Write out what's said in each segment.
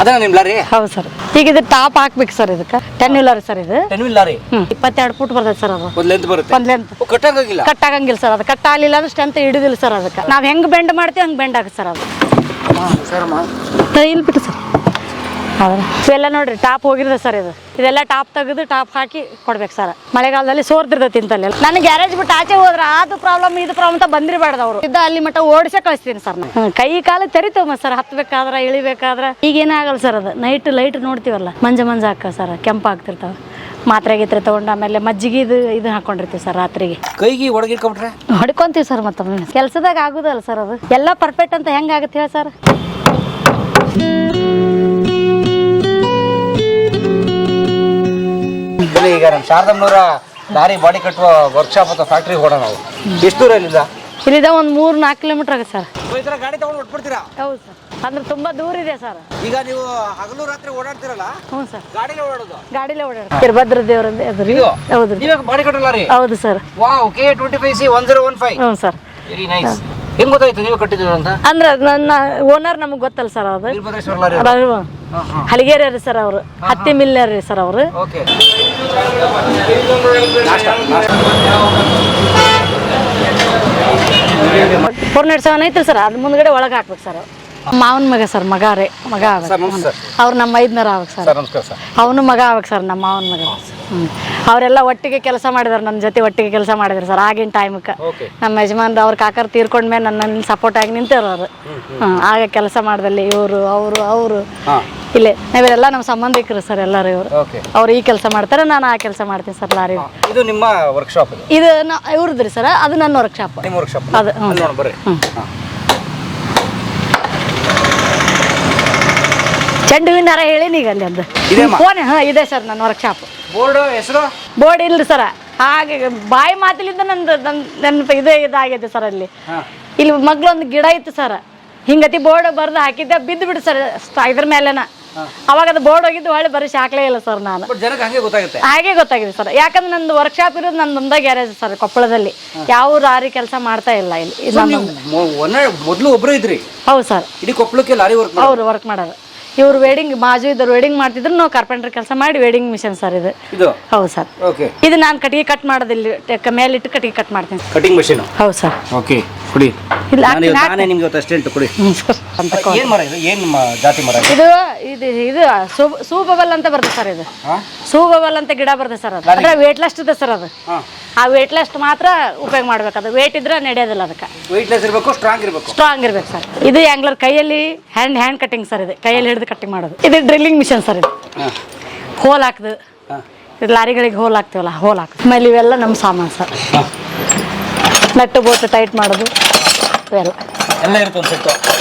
ಅದೇನ ನಿಮ್ ಲಾರಿ? ಹೌದು ಸರ್. ಈಗ ಇದು ಟಾಪ್ ಹಾಕ್ಬೇಕು ಸರ್ ಇದಕ್ಕೆ. ಟೆನ್ ವೀಲರ್ ಸರ್ ಇದು. ಟೆನ್ ವೀಲ್ ಲಾರಿ ಹ್ಞೂ ಇಪ್ಪತ್ತೆರಡು ಫುಟ್ ಬರ್ತೈತೆ ಸರ್ ಅದು. ಒಂದ್ ಲೆಂತ್ ಬರುತ್ತೆ? ಒಂದು ಲೆಂತ್ ಓ, ಕಟ್ಟಂಗಾಗಿಲ್ಲ ಕಟ್ ಆಗಂಗಿಲ್ಲ ಸರ್ ಅದು ಕಟ್ ಆಗಲಿಲ್ಲ ಅಂದ್ರೆ ಸ್ಟ್ರೆಂತ್ ಹಿಡಿದಿಲ್ಲ ಸರ್ ಅದಕ್ಕೆ. ನಾವು ಹೆಂಗೆ ಬೆಂಡ್ ಮಾಡ್ತೀವಿ ಹಂಗೆ ಬೆಂಡ್ ಆಗುತ್ತೆ ಸರ್ ಅದು. ಇಲ್ಲಿ ಬಿಟ್ಟು ಸರ್. ಹೌದಾ? ಇವೆಲ್ಲ ನೋಡ್ರಿ ಟಾಪ್ ಹೋಗಿರ್ತದೆ ಸರ್ ಇದು. ಇದೆಲ್ಲ ಟಾಪ್ ತೆಗೆದು ಟಾಪ್ ಹಾಕಿ ಕೊಡ್ಬೇಕು ಸರ್ ಮಳೆಗಾಲದಲ್ಲಿ ಸೋರ್ತಿರ್ತೈತಿ ತಿಂತಲ್ಲ ನಾನು ಗ್ಯಾರೇಜ್ ಬಿಟ್ಟು ಆಚೆ ಹೋದ್ರೆ ಅದು ಪ್ರಾಬ್ಲಮ್ ಇದು ಪ್ರಾಬ್ಲಮ್ ಅಂತ ಬಂದಿರಬಾರ್ದು ಅವರು. ಇದ್ದ ಅಲ್ಲಿ ಮಟ್ಟ ಓಡಿಸೇ ಕಳಿಸ್ತೀನಿ ಸರ್ ನಾನು. ಕೈ ಕಾಲು ತೆರಿತೇವ ಸರ್ ಹತ್ಬೇಕಾದ್ರೆ ಇಳಿಬೇಕಾದ್ರೆ ಈಗ ಏನಾಗಲ್ಲ ಸರ್ ಅದು. ನೈಟ್ ಲೈಟ್ ನೋಡ್ತೀವಲ್ಲ ಮಂಜ ಮಂಜ ಹಾಕ ಸರ್ ಕೆಂಪು ಆಗ್ತಿರ್ತಾವೆ. ಮಾತ್ರೆ ಗೀತ್ರೆ ತೊಗೊಂಡು ಆಮೇಲೆ ಮಜ್ಜಿಗೆ ಇದು ಇದು ಹಾಕೊಂಡಿರ್ತೀವಿ ಸರ್ ರಾತ್ರಿಗೆ. ಕೈಗೆ ಒಡಗಿಟ್ಕೊಂಡ್ರೆ ಹೊಡ್ಕೊಂತೀವಿ ಸರ್ ಮತ್ತೊಮ್ಮೆ. ಕೆಲಸದಾಗ ಆಗುದಲ್ಲ ಸರ್ ಅದು. ಎಲ್ಲ ಪರ್ಫೆಕ್ಟ್ ಅಂತ ಹೆಂಗಾಗುತ್ತೆ ಹೇಳಿ ಸರ್ ಇಲ್ಲಿ ಈಗ ನಮ್ಮ ಶಾರದಮ್ಮನವರ ಲಾರಿ ಬಾಡಿ ಕಟ್ಟುವ ವರ್ಕ್ಶಾಪ್ ಅಥವಾ ಫ್ಯಾಕ್ಟ್ರಿ ಹೋಗೋಣ ನಾವು. ಎಷ್ಟು ದೂರ ಇಲ್ಲಿಂದ? ಇಲ್ಲಿದ ಒಂದು ಮೂರು ನಾಲ್ಕು ಕಿಲೋಮೀಟರ್ ಆಗುತ್ತೆ ಸರ್. ಈ ಥರ ಗಾಡಿ ತಗೊಂಡು ಹೊಟ್ಬಿಡ್ತೀರಾ ಹೌದು ಸರ್. ಅಂದ್ರೆ ತುಂಬ ದೂರ ಇದೆ ಸರ್. ಈಗ ನೀವು ಹಗಲು ರಾತ್ರಿ ಓಡಾಡ್ತಿರಲ್ಲ? ಹ್ಞೂ ಸರ್. ಗಾಡಿಲೇ ಓಡಾಡೋದು? ಗಾಡಿಲೇ ಓಡಾಡೋದು. ವೀರಭದ್ರ ದೇವರಂದೇ ಅದು ಇದು? ಹೌದು ರೀ. ನೀವೇ ಬಾಡಿ ಕಟ್ಟೋ ಲಾರಿ ಹೌದು sir. Wow K twenty five C one zero one five ಹ್ಞೂ ಸರ್. ವೆರಿ ನೈಸ್ ಹೆಂಗ್ ಗೊತ್ತಾಯ್ತು ನೀವು ಕಟ್ಟಿದ್ದೀರ ಅಂತ? ಅಂದ್ರೆ ನನ್ನ ಓನರ್ ನಮಗೆ ಗೊತ್ತಲ್ಲ ಸರ್ ಅದು. ವೀರಭದ್ರೇಶ್ವರ ಲಾರಿ ಅವರು? ಹಲಿಗೇರಿ ರೀ ಸರ್ ಅವರು. ಹತ್ತಿ ಮಿಲ್ಲರ್ ರೀ ಸರ್ ಅವರು. ಓಕೆ ನೈಟ್ ಸೆವೆನ್ ಐತ್ರಿ ಸರ್ ಅದು ಮುಂದ್ಗಡೆ ಒಳಗೆ ಹಾಕ್ಬೇಕು ಸರ್ ಮಾವನ ಮಗ ಸರ್ ಮಗ ರೀ ಮಗ ಸರ್ ಆಗ್ಬೇಕು. ಅವ್ರು ನಮ್ಮ ಐದ್ನರ ಆಗ್ಬೇಕು ಸರ್ ಅವನು ಮಗ ಆಗ್ಬೇಕು ಸರ್ ನಮ್ಮ ಮಾವನ ಮಗ ಹ್ಞೂ ಅವರೆಲ್ಲ ಒಟ್ಟಿಗೆ ಕೆಲಸ ಮಾಡಿದಾರೆ ನನ್ನ ಜೊತೆ ಒಟ್ಟಿಗೆ ಕೆಲಸ ಮಾಡಿದ್ರು ಸರ್ ಆಗಿನ ಟೈಮಕ್ಕೆ ಓಕೆ ನಮ್ಮ ಯಜಮಾನ್ರು ಅವ್ರ ಕಾಕರ್ ತೀರ್ಕೊಂಡ್ಮೇಲೆ ನನ್ನ ಸಪೋರ್ಟ್ ಆಗಿ ನಿಂತಿರೋರು ಆಗ ಕೆಲಸ ಮಾಡ್ದಲ್ಲಿ ಇವರು ಅವರು ಅವರು. ಇಲ್ಲೇ. ನಾವೆಲ್ಲ ನಮ್ಮ ಸಂಬಂಧಿಕರು ಸರ್ ಎಲ್ಲರೂ ಇವರು. ಓಕೆ ಅವ್ರು ಈ ಕೆಲಸ ಮಾಡ್ತಾರೆ ನಾನು ಆ ಕೆಲಸ ಮಾಡ್ತೀನಿ ಸರ್ ಲಾರಿ. ಇದು ನಿಮ್ಮ ವರ್ಕ್ಶಾಪ್ ಇದು? ಇದು ನಾ ಇವ್ರದ್ದು ರೀ ಸರ್ ಅದು ನನ್ನ ವರ್ಕ್ಶಾಪ್ ನಿಮ್ಮ ವರ್ಕ್ಶಾಪ್ ಅದು ಹ್ಞೂ ಬರ್ರಿ. ಹ್ಞೂ ಚೆಂಡು ಹೂವಿನ ಹಾರ ಹೇಳೀನಿ ಈಗ ಅಲ್ಲಿ ಅದು? ಫೋನ್ ಹಾಂ ಇದೆ ಸರ್ ನನ್ನ ವರ್ಕ್ಶಾಪ್ ಬೋರ್ಡ್ ಹೆಸರು? ಬೋರ್ಡ್ ಇಲ್ರಿ ಸರ್ ಹಾಗೆ ಬಾಯಿ ಮಾತಿಲಿಂದ ನಂದು ನನ್ನ ನನ್ನ ಇದೇ ಇದಾಗೈತೆ ಸರ್ ಅಲ್ಲಿ. ಹಾಂ. ಇಲ್ಲಿ ಮಗ್ಲೊಂದು ಗಿಡ ಇತ್ತು ಸರ್ ಹಿಂಗತಿ ಬೋರ್ಡ್ ಬರ್ದು ಹಾಕಿದ್ದೆ ಬಿದ್ದು ಬಿಡು ಸರ್ ಇದ್ರ ಮೇಲೆನ. ಅವಾಗ ಅದು ಬೋರ್ಡ್ ಹೋಗಿದ್ದು ಹೊಳ್ಳಿ ಬರೀ ಶಾಕ್ಲೇ ಇಲ್ಲ ಸರ್ ನಾನು. ಬಟ್ ಜನಕ್ಕೆ ಹಂಗೆ ಗೊತ್ತಾಗುತ್ತೆ. ಹಾಗೆ ಗೊತ್ತಾಗಿದೆ ಸರ್ ಯಾಕಂದ್ರೆ ನಂದು ವರ್ಕ್ಶಾಪ್ ಇರೋದು ನನ್ನ ಒಂದೇ ಗ್ಯಾರೇಜ್ ಸರ್ ಕೊಪ್ಪಳದಲ್ಲಿ. ಯಾವ ಲಾರಿ ಕೆಲಸ ಮಾಡ್ತಾ ಇಲ್ಲ ಇಲ್ಲಿ. ಮೊದಲು ಒಬ್ಬರು ಇದ್ರಿ? ಹೌದು ಸರ್ ಇಡೀ ಕೊಪ್ಪಳಕ್ಕೆ ಲಾರಿ ವರ್ಕ್ ಅವ್ರು ವರ್ಕ್ ಮಾಡೋದು. ಇವ್ರು ವೆಡಿಂಗ್ ಬಾಜು ಇದ್ದರು ವೆಡಿಂಗ್ ಮಾಡ್ತಿದ್ರು ನಾವು ಕಾರ್ಪೆಂಟರ್ ಕೆಲಸ ಮಾಡಿ ವೆಡಿಂಗ್ ಮಿಷನ್ ಸರ್ ಇದು. ಇದು? ಹೌದು ಸರ್ ಓಕೆ ಇದು ನಾನು ಕಟ್ಟಿಗೆ ಕಟ್ ಮಾಡೋದಿಲ್ಲ ಟೆಕ್ಕ ಮೇಲಿಟ್ಟು ಕಟ್ಟಿಗೆ ಕಟ್ ಮಾಡ್ತೀನಿ. ಕಟಿಂಗ್ ಮಷೀನ್ ಹೌದು ಸರ್ ಓಕೆ ಕೊಡಿ. ಇಲ್ಲ, ನಾನು ಹಾಕ್ತೀನಿ, ಇವತ್ತು ನಾನೇ ನಿಮ್ಗೆ ಇವತ್ತು ಅಷ್ಟೆಂಟ್ ಕೊಡಿ. ಹ್ಞೂ ಸರ್ ಅಂತ ಕೊ- ಏನ್ ಮರ ಇದು? ಏನ್ ಜಾತಿ ಮರ ಇದು? ಇದು ಇದು ಇದು ಸೂ- ಸೂಬಬಲ್ ಅಂತ ಬರ್ತದೆ ಸರ್ ಇದು. ಹಾ ಸೂಬಬಲ್ ಅಂತ ಗಿಡ ಬರ್ತದೆ ಸರ್ ಅದು. ಅಂದ್ರೆ ವೇಟ್ ಲಾಸ್ಟ್ ಇದೆ ಸರ್ ಅದು. ಹಾ. ಆ ವೇಟ್ ಲೆಸ್ಟ್ ಮಾತ್ರ ಉಪಯೋಗ ಮಾಡ್ಬೇಕು. ಅದು ವೇಟ್ ಇದ್ರೆ ನಡೆಯೋದಿಲ್ಲ ಅದಕ್ಕೆ. ವೆಯ್ಟ್ಲೆಸ್ ಇರಬೇಕು ಸ್ಟ್ರಾಂಗ್ ಇರಬೇಕು. ಸ್ಟ್ರಾಂಗ್ ಇರ್ಬೇಕು ಸರ್ ಇದು ಆಂಗ್ಲರ್ ಕೈಯಲ್ಲಿ ಹ್ಯಾಂಡ್ ಹ್ಯಾಂಡ್ ಕಟಿಂಗ್ ಸರ್ ಇದು. ಕೈಯಲ್ಲಿ ಹಿಡಿದು ಕಟಿಂಗ್ ಮಾಡೋದು. ಇದು ಡ್ರಿಲ್ಲಿಂಗ್ ಮಿಷನ್ ಸರ್ ಇದು. ಹೋಲ್ ಹಾಕ್ದು. ಇದು ಲಾರಿಗಳಿಗೆ ಹೋಲ್ ಹಾಕ್ತೀವಲ್ಲ ಹೋಲ್ ಹಾಕ್ದು. ಆಮೇಲೆ ಇವೆಲ್ಲ ನಮ್ಮ ಸಾಮಾನು ಸರ್. ನಟ್ಟು ಬೋಟ್ ಟೈಟ್ ಮಾಡೋದು ಇವೆಲ್ಲ.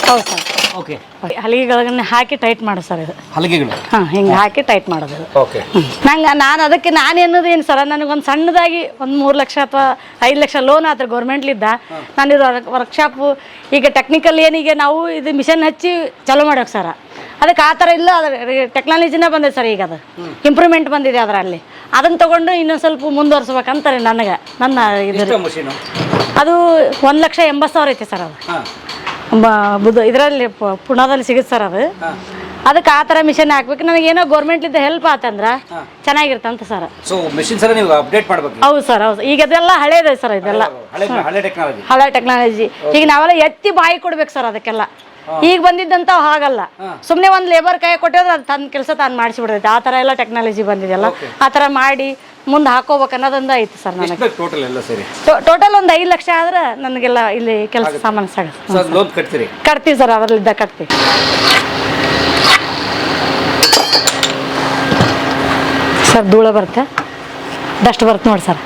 ಹೌದು ಸರ್ ಓಕೆ ಹಲಿಗೆಗಳನ್ನ ಹಾಕಿ ಟೈಟ್ ಮಾಡೋದು ಸರ್ ಇದು. ಹಲಗೆಗಳು? ಹಾಂ ಹಿಂಗೆ ಹಾಕಿ ಟೈಟ್ ಮಾಡೋದು. ಇದು. ಓಕೆ ನಂಗೆ ನಾನು ಅದಕ್ಕೆ ನಾನು ಏನು ಸರ್ ನನಗೊಂದು ಸಣ್ಣದಾಗಿ ಒಂದು ಮೂರು ಲಕ್ಷ ಅಥವಾ ಐದು ಲಕ್ಷ ಲೋನ್ ಆದ್ರೆ ಗೌರ್ಮೆಂಟ್ಲಿದ್ದ ನಾನು ಇದು ವರ್ಕ್ಶಾಪು ಈಗ ಟೆಕ್ನಿಕಲ್ ಏನೀಗ ನಾವು ಇದು ಮಿಷನ್ ಹಚ್ಚಿ ಚಾಲೂ ಮಾಡೋಕೆ ಸರ್ ಅದಕ್ಕೆ ಆ ಥರ ಇಲ್ಲ ಅದ್ರ ಟೆಕ್ನಾಲಜಿನೇ ಬಂದಿದೆ ಸರ್ ಈಗ ಅದು. ಇಂಪ್ರೂವ್ಮೆಂಟ್ ಬಂದಿದೆ ಅದರಲ್ಲಿ. ಅದನ್ನು ತಗೊಂಡು ಇನ್ನೊಂದು ಸ್ವಲ್ಪ ಮುಂದುವರ್ಸ್ಬೇಕಂತಾರೆ ನನಗೆ ನನ್ನ ಇದು ಅದು ಒಂದು ಲಕ್ಷ ಎಂಬತ್ತು ಸಾವಿರ ಐತೆ ಸರ್ ಅದು. ಬುಧ ಇದರಲ್ಲಿ ಪುಣಾದಲ್ಲಿ ಸಿಗುತ್ತೆ ಸರ್ ಅದು. ಅದಕ್ಕೆ ಆ ಥರ ಮಿಷನ್ ಹಾಕ್ಬೇಕು. ಏನೋ ಗೌರ್ಮೆಂಟ್ಲಿಂದ ಹೆಲ್ಪ್ ಆತಂದ್ರೆ ಚೆನ್ನಾಗಿರ್ತಂತ ಸರ್. ಸೊ ಮೆಷಿನ್ಸ್ ಎಲ್ಲ ನೀವು ಅಪ್ಡೇಟ್ ಮಾಡ್ಬೇಕು. ಹೌದು ಸರ್ ಹೌದು. ಈಗ ಅದೆಲ್ಲ ಹಳೇದ ಸರ್ ಇದೆಲ್ಲ. ಹಳೆ ಹಳೆ ಟೆಕ್ನಾಲಜಿ ಹಳೆ ಟೆಕ್ನಾಲಜಿ ಈಗ ನಾವೆಲ್ಲ ಎತ್ತಿ ಬಾಯಿ ಕೊಡ್ಬೇಕು ಸರ್ ಅದಕ್ಕೆಲ್ಲ. ಈಗ ಬಂದಿದ್ದಂತ ಹಾಗಲ್ಲ. ಸುಮ್ಮನೆ ಒಂದು ಲೇಬರ್ ಕೈ ಕೊಟ್ಟಿದ್ರೆ ಅದು ತನ್ನ ಕೆಲಸ ತಾನು ಮಾಡಿಸಿಬಿಡ್ತೈತೆ ಆ ಥರ ಎಲ್ಲ ಟೆಕ್ನಾಲಜಿ ಬಂದಿದೆಯಲ್ಲ. ಆ ಥರ ಮಾಡಿ ಮುಂದೆ ಹಾಕೋಬೇಕು ಅನ್ನೋದೊಂದು ಐತಿ ಸರ್ ನನಗೆ. ಟೋಟಲ್ ಎಲ್ಲ ಸರಿ? ಟೋಟಲ್ ಒಂದು ಐದು ಲಕ್ಷ ಆದ್ರೆ ನನಗೆಲ್ಲ ಇಲ್ಲಿ ಕೆಲಸ ಸಾಮಾನು ಸಾಗುತ್ತೆ ಲೋನ್ ಕಟ್ತೀರಿ? ಕಟ್ತೀವಿ ಸರ್ ಅದರಲ್ಲಿದ್ದ ಕಟ್ತೀವಿ. ಸರ್ ಧೂಳ ಬರುತ್ತೆ. ಡಸ್ಟ್ ಬರುತ್ತೆ ನೋಡಿ ಸರ್.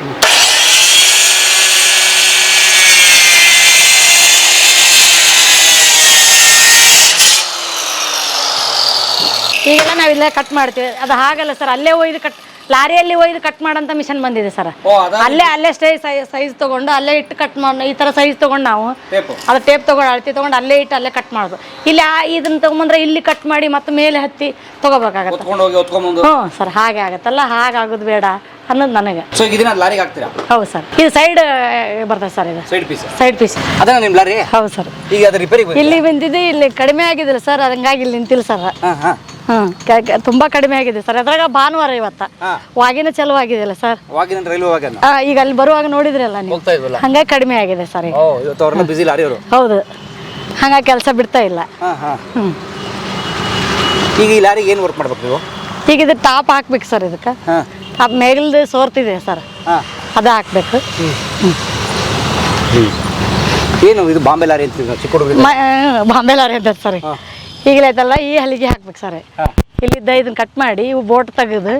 ಈಗೆಲ್ಲ ನಾವಿಲ್ಲ ಕಟ್ ಮಾಡ್ತೀವಿ. ಅದು ಹಾಗಲ್ಲ ಸರ್ ಅಲ್ಲೇ ಒಯ್ದು ಕಟ್ ಲಾರಿಯಲ್ಲಿ ಒಯ್ದು ಕಟ್ ಮಾಡಂತ ಮಿಷನ್ ಬಂದಿದೆ ಸರ್. ಅಲ್ಲೇ ಅಲ್ಲೇ ಸ್ಟೇ ಸೈಜ್ ತಗೊಂಡು ಅಲ್ಲೇ ಇಟ್ಟು ಕಟ್ ಮಾಡಿ ಈ ತರ ಸೈಜ್ ತಗೊಂಡು ನಾವು ಅದು ಟೇಪ್ ತಗೊಂಡು ಅಳತಿ ತಗೊಂಡು ಅಲ್ಲೇ ಇಟ್ಟು ಅಲ್ಲೇ ಕಟ್ ಮಾಡೋದು ಇಲ್ಲಿ ಆ ಇದನ್ನ ತಗೊಂಬಂದ್ರೆ ಇಲ್ಲಿ ಕಟ್ ಮಾಡಿ ಮತ್ತೆ ಮೇಲೆ ಹತ್ತಿ ತಗೋಬೇಕಾಗತ್ತೆ. ಹ್ಞೂ ಸರ್ ಹಾಗೆ ಆಗತ್ತಲ್ಲ ಹಾಗಾಗೋದು ಬೇಡ ಅನ್ನೋದು ನನಗೆ. ಸೊ ಇದನ್ನ ಲಾರಿಗೆ ಹಾಕ್ತೀರಾ? ಹೌದು ಸರ್. ಇದು ಸೈಡ್ ಬರ್ತದೆ ಸರ್ ಇದು. ಸೈಡ್ ಪೀಸ್ ಸೈಡ್ ಪೀಸ್ ಅದನ್ನ ನಿಮ್ಮ ಲಾರಿ ಹೌದು ಸರ್. ಈಗ ಅದು ಇಲ್ಲಿ ಬಂದಿದ್ದು ಇಲ್ಲಿ ಕಡಿಮೆ ಆಗಿದಿಲ್ಲ ಸರ್ ಹಂಗಾಗಿ ಇಲ್ಲಿ ನಿಂತಿಲ್ಲ ಸರ್. ಹಾಂ ಹಾಂ. ಹ್ಮ್ ಕ- ಕ- ತುಂಬಾ ಕಡಿಮೆ ಆಗಿದೆ ಸರ್. ಅದ್ರಾಗ ಭಾನುವಾರ ಇವತ್ತ. ಹಾ. ವಾಗಿನ ಚಲುವಾಗಿದೆಯಲ್ಲ ಸರ್? ವಾಗಿನ ರೈಲ್ವೆ ವಾಗನ್? ಆ, ಈಗ ಅಲ್ಲಿ ಬರುವಾಗ ನೋಡಿದ್ರಲ್ಲ ನೀವು? ಹೋಗ್ತಾ ಇದ್ವಲ್ಲ? ಹಂಗಾಗಿ ಕಡಿಮೆ ಆಗಿದೆ ಸರ್ ಈಗ. ಓ ಇವತ್ತು ಅವ್ರನ್ನ ಬಿಸಿ ಲಾರಿಯವರು ಹೌದು. ಹಂಗಾಗಿ ಕೆಲಸ ಬಿಡ್ತಾ ಇಲ್ಲ. ಹಾ ಹಾ. ಹ್ಮ್. ಈಗ ಈ ಲಾರಿಗೆ ಏನು ವರ್ಕ್ ಮಾಡ್ಬೇಕು ನೀವು? ಈಗ ಇದು ಟಾಪ್ ಹಾಕ್ಬೇಕು ಸರ್ ಇದಕ್ಕೆ. ಹಾ. ಟಾಪ್ ಮೇಗಲ್ದು ಸೋರ್ತಿದೆ ಸರ್. ಹಾ. ಅದು ಹಾಕ್ಬೇಕು. ಏನು ಇದು ಬಾಂಬೆ ಲಾರಿ ಅಂತೀವಿ ನಾವು ಚಿಕ್ಕ ಹುಡುಗರಿಗೆ ಮ ಬಾಂಬೆ ಲಾರಿ ಅಂತ ಸರ್. ಹಾ. ಈಗಲೈತಲ್ಲ ಈ ಹಲಿಗೆ ಹಾಕ್ಬೇಕು ಸರ್. ಇಲ್ಲಿ ಇಲ್ಲಿದ್ದ ಇದನ್ನ ಕಟ್ ಮಾಡಿ ಇವು ಬೋಟ್ ತೆಗೆದು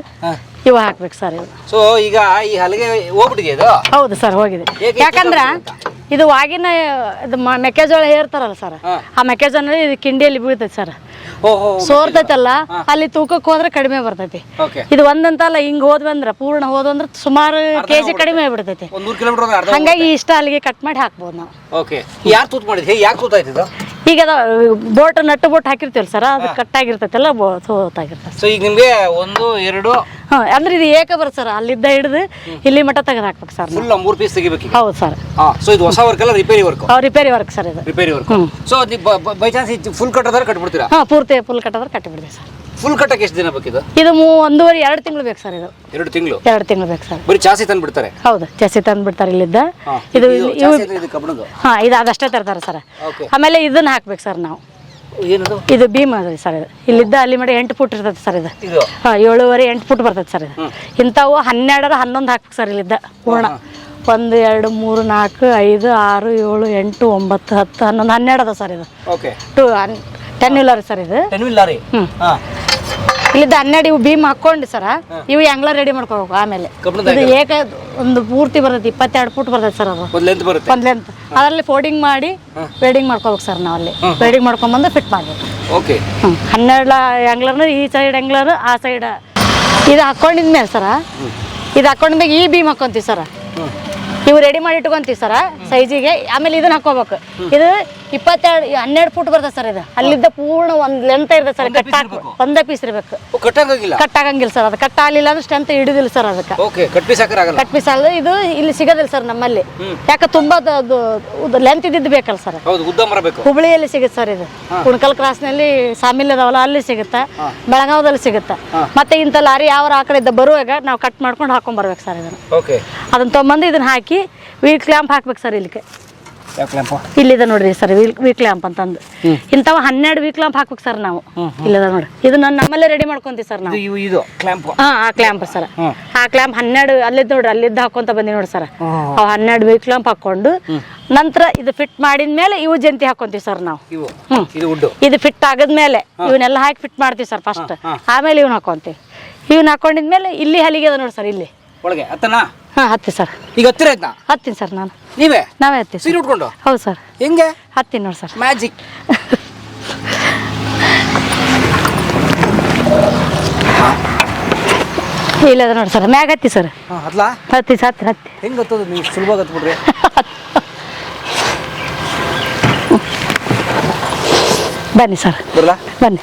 ಇವು ಹಾಕ್ಬೇಕು ಸರ್ ಇವು. ಸೊ ಈಗ ಈ ಹಲಿಗೆ ಹೋಗ್ಬಿಟ್ಟಿದೆ ಇದು? ಹೌದು ಸರ್ ಹೋಗಿದೆ. ಯಾಕಂದ್ರ ಇದು ವಾಗಿನ ಇದು ಮೆಕ್ಕೆಜೋಳ ಹೇರ್ತಾರಲ್ಲ ಸರ್ ಆ ಮೆಕ್ಕೆಜೋಳ ಇದು ಕಿಂಡಿಯಲ್ಲಿ ಬೀಳ್ತೈತೆ ಸರ್. ಸೋರ್ತೈತಲ್ಲ ಅಲ್ಲಿ ತೂಕಕ್ಕೆ ಹೋದ್ರೆ ಕಡಿಮೆ ಬರ್ತೈತಿ. ಇದು ಒಂದಂತಲ್ಲ ಹಿಂಗ್ ಹೋದ್ವಿ ಅಂದ್ರ ಪೂರ್ಣ ಹೋದ್ವಂದ್ರ ಸುಮಾರು ಕೆಜಿ ಕಡಿಮೆ ಆಗ್ಬಿಡ್ತೈತಿ. ಅಂದ್ರೆ ಹಂಗಾಗಿ ಇಷ್ಟ ಅಲ್ಲಿಗೆ ಕಟ್ ಮಾಡಿ ಹಾಕ್ಬೋದು ನಾವು. ಯಾರು ತೂತ್ ಮಾಡಿದ್ರಿ ಹೇಗೆ ಯಾಕೆ ಇದು ಈಗ ಬೋಟ್ ನಟ್ಟು ಬೋಟ್ ಹಾಕಿರ್ತೀವಲ್ಲ ಸರ್ ಅದು ಕಟ್ ಆಗಿರ್ತೈತಲ್ಲ ಸೋತಾಗಿರ್ತೈತೆ ಸೊ ಈಗ ನಿಮಗೆ ಒಂದು ಎರಡು? ಹಾಂ ಅಂದ್ರೆ ಇದು ಏಕ ಬರ ಸರ್ ಅಲ್ಲಿದ್ದ ಹಿಡಿದು ಇಲ್ಲಿ ಮಟ್ಟ ತೆಗೆದು ಹಾಕ್ಬೇಕು ಸರ್ ಫುಲ್ ಮೂರು ಪೀಸ್ ತೆಗಿಬೇಕು ಹೌದು ಸರ್. ಸೊ ಇದು ಹೊಸ ವರ್ಕ್ ಅಲ್ಲ repair work repair work sir ಇದು. Repair work so by chance full ಕಟ್ಟೋದ್ರೆ ಕಟ್ಬಿಡ್ತೀರಾ? ಹಾಂ ಪೂರ್ತಿ ಫುಲ್ ಕಟ್ಟಿದ್ರೆ ಕಟ್ಟಿಬಿಡ್ತೀವಿ ಸರ್. ಫುಲ್ ಕಟ್ಟಕ್ಕೆ ಎಷ್ಟು ದಿನ ಬೇಕಿದು? ಇದು ಮೂ ಒಂದೂವರೆ ಎರಡು ತಿಂಗಳು ಬೇಕು ಸರ್ ಇದು. ಎರಡು ತಿಂಗಳು? ಎರಡು ತಿಂಗಳು ಬೇಕು ಸರ್. ಬರೀ ಚಾಸಿ ತಂದು ಬಿಡ್ತಾರೆ ಹೌದು ಚಾಸಿ ತಂದು ಬಿಡ್ತಾರೆ ಇಲ್ಲಿದ್ದ ಇದು ಇದು ಇದು ಹಾಂ ಇದು ಅದಷ್ಟೇ ತರ್ತಾರೆ ಸರ್. ಆಮೇಲೆ ಆಮೇಲೆ ಇದನ್ನ ಹಾಕ್ಬೇಕು ಸರ್ ನಾವು. ಏನದು? ಇದು ಭೀಮ ಅದ ಸರ್ ಇದು. ಇಲ್ಲಿದ್ದ ಅಲ್ಲಿ ಮಾಡಿ ಎಂಟು ಫುಟ್ ಇರ್ತದೆ ಸರ್ ಇದು. ಇದು? ಹಾಂ ಏಳುವರೆ ಎಂಟು ಫುಟ್ ಬರ್ತದೆ ಸರ್ ಇದು. ಇಂಥವು ಹನ್ನೆರಡರ ಹನ್ನೊಂದು ಹಾಕ್ಬೇಕು ಸರ್ ಇಲ್ಲಿದ್ದ ಪೂರ್ಣ. ಒಂದು ಎರಡು ಮೂರು ನಾಲ್ಕು ಐದು ಆರು ಏಳು ಎಂಟು ಒಂಬತ್ತು ಹತ್ತು ಹನ್ನೊಂದು ಹನ್ನೆರಡು ಅದ ಸರ್ ಇದು. Okay. Two ten wheeler sir ಇದು. Ten wheel lorry hmm. ಹಾಂ. ಇಲ್ಲಿದ್ದ ಹನ್ನೆರಡು ಇವು ಭೀಮ್ ಹಾಕೊಂಡು ಸರ ಇವು ಹೆಂಗ್ಲ ರೆಡಿ ಮಾಡ್ಕೋಬೇಕು ಆಮೇಲೆ. ಇದು ಏಕ ಒಂದು ಪೂರ್ತಿ ಬರ್ತೈತಿ ಇಪ್ಪತ್ತೆರಡು ಫುಟ್ ಬರ್ತೈತಿ ಸರ್ ಅದು. ಒಂದ್ ಲೆಂತ್ ಅದರಲ್ಲಿ ಫೋಲ್ಡಿಂಗ್ ಮಾಡಿ ವೆಲ್ಡಿಂಗ್ ಮಾಡ್ಕೋಬೇಕು ಸರ್ ನಾವು ಅಲ್ಲಿ. ವೆಲ್ಡಿಂಗ್ ಮಾಡ್ಕೊಂಬಂದು ಫಿಟ್ ಮಾಡ್ಬೇಕು. ಓಕೆ. ಹನ್ನೆರಡು ಈ ಸೈಡ್ ಹೆಂಗ್ಲರ್ ಆ ಸೈಡ್ ಇದು ಹಾಕೊಂಡಿದ್ಮೇಲೆ ಸರ ಇದು ಹಾಕೊಂಡಿದ್ಮೇಲೆ ಈ ಬೀಮ್ ಹಾಕೊಂತೀವಿ ಸರ. ಇವು ರೆಡಿ ಮಾಡಿ ಇಟ್ಕೊಂತೀವಿ ಸರ ಸೈಜಿಗೆ ಆಮೇಲೆ ಇದನ್ನ ಹಾಕೋಬೇಕು ಇದು ಇಪ್ಪತ್ತೆರಡು ಹನ್ನೆರಡು ಫುಟ್ ಬರ್ತದೆ ಸರ್ ಇದು. ಅಲ್ಲಿದ್ದ ಪೂರ್ಣ ಒಂದು ಲೆಂತ್ ಇರ್ತದೆ ಸರ್ ಕಟ್ ಹಾಕಿ ಒಂದೇ ಪೀಸ್ ಇರಬೇಕು. ಕಟ್ಟಂಗಿಲ್ಲ ಕಟ್ ಆಗಂಗಿಲ್ಲ? ಸರ್ ಅದು ಕಟ್ ಆಗಲಿಲ್ಲ ಅಂದ್ರೆ ಸ್ಟ್ರೆಂತ್ ಹಿಡಿದಿಲ್ಲ ಸರ್ ಅದಕ್ಕೆ. ಓಕೆ ಕಟ್ ಪೀಸ್ ಹಾಕರಾಗಲ್ಲ ಕಟ್ ಪೀಸ್ ಅಲ್ಲ ಇದು ಇಲ್ಲಿ ಸಿಗೋದಿಲ್ಲ ಸರ್ ನಮ್ಮಲ್ಲಿ. ಯಾಕೆ ತುಂಬಾ ಲೆಂತ್ ಇದ್ದಿದ್ದು ಬೇಕಲ್ಲ ಸರ್. ಹೌದು ಉದ್ದ ಮರ ಬೇಕು. ಹುಬ್ಳಿಯಲ್ಲಿ ಸಿಗುತ್ತೆ ಸರ್ ಇದು. ಕುಣಕಲ್ ಕ್ರಾಸ್ನಲ್ಲಿ ಸಾಮಿಲ್ ಅದಾವಲ್ಲ ಅಲ್ಲಿ ಸಿಗುತ್ತೆ. ಬೆಳಗಾವದಲ್ಲಿ ಸಿಗುತ್ತೆ. ಮತ್ತೆ ಇಂಥ ಲಾರಿ ಯಾವ ಆ ಕಡೆ ಇದ್ದ ಬರುವಾಗ ನಾವು ಕಟ್ ಮಾಡ್ಕೊಂಡು ಹಾಕೊಂಡ್ ಬರ್ಬೇಕು ಸರ್ ಇದನ್ನು. ಓಕೆ ಅದನ್ನ ತೊಗೊಂಬಂದು ಇದನ್ನ ಹಾಕಿ ವೀಟ್ ಕ್ಲ್ಯಾಂಪ್ ಹಾಕ್ಬೇಕು ಸರ್ ಇಲ್ಲಿಗೆ. ಇಲ್ಲಿದೆ ನೋಡ್ರಿ ಸರ್ ವೀಕ್ ಲ್ಯಾಂಪ್ ಅಂತಂದು. ಇಂಥವು ಹನ್ನೆರಡು ವೀಕ್ ಲ್ಯಾಂಪ್ ಹಾಕ್ಬೇಕು ಸರ್ ನಾವು. ಇಲ್ಲದ ನೋಡ್ರಿ. ಇದು ನಾನು ನಮ್ಮಲ್ಲೇ ರೆಡಿ ಮಾಡ್ಕೊಂತೀವಿ ಸರ್ ನಾವು. ಇದು ಇದು ಕ್ಲ್ಯಾಂಪ್ ಹಾ ಆ ಕ್ಲ್ಯಾಂಪ್ ಸರ್. ಆ ಕ್ಲ್ಯಾಂಪ್ ಹನ್ನೆರಡು ಅಲ್ಲಿದ್ದು ನೋಡ್ರಿ ಅಲ್ಲಿದ್ದ ಹಾಕೊಂತ ಬಂದಿ ನೋಡಿ ಸರ್. ಅವು ಹನ್ನೆರಡು ವೀಕ್ ಲ್ಯಾಂಪ್ ಹಾಕೊಂಡು ನಂತರ ಇದು ಫಿಟ್ ಮಾಡಿದ ಮೇಲೆ ಇವು ಜಂತಿ ಹಾಕೊಂತೀವಿ ಸರ್ ನಾವು. ಇದು ಫಿಟ್ ಆಗದ್ಮೇಲೆ ಇವನ್ನೆಲ್ಲ ಹಾಕಿ ಫಿಟ್ ಮಾಡ್ತೀವಿ ಸರ್ ಫಸ್ಟ್ ಆಮೇಲೆ ಇವ್ನ ಹಾಕೊಂತೀವಿ. ಇವ್ನ ಹಾಕೊಂಡಿದ್ಮೇಲೆ ಇಲ್ಲಿ ಹಲಿಗೆ ಅದ ನೋಡಿ ಸರ್ ಇಲ್ಲಿ. ಒಳಗೆ ಅತ್ತನಾ ಹಾ ಹತ್ತಿ ಸರ್. ಈಗ ಹತ್ತಿರ ಆಯ್ತಾ? ಹತ್ತೀನಿ ಸರ್ ನಾನು. ನೀವೇ? ನಾವೇ ಹತ್ತಿ ಸರ್. ಸೀರೆ ಉಟ್ಕೊಂಡು? ಹೌದು ಸರ್. ಹೆಂಗೆ? ಹತ್ತೀನಿ ನೋಡಿ ಸರ್. ಮ್ಯಾಜಿಕ್ ಇಲ್ಲದ ನೋಡಿ ಸರ್ ಮ್ಯಾಗ ಹತ್ತಿ ಸರ್. ಹಾಂ ಹತ್ಲಾ? ಹತ್ತಿ ಹತ್ತಿ ಹತ್ತಿ ಹೆಂಗೆ ಹತ್ತೋದು? ನೀವು ಸುಲಭವಾಗಿ ಹತ್ಬಿಡ್ರಿ. ಬನ್ನಿ ಸರ್. ಬರಲಾ? ಬನ್ನಿ.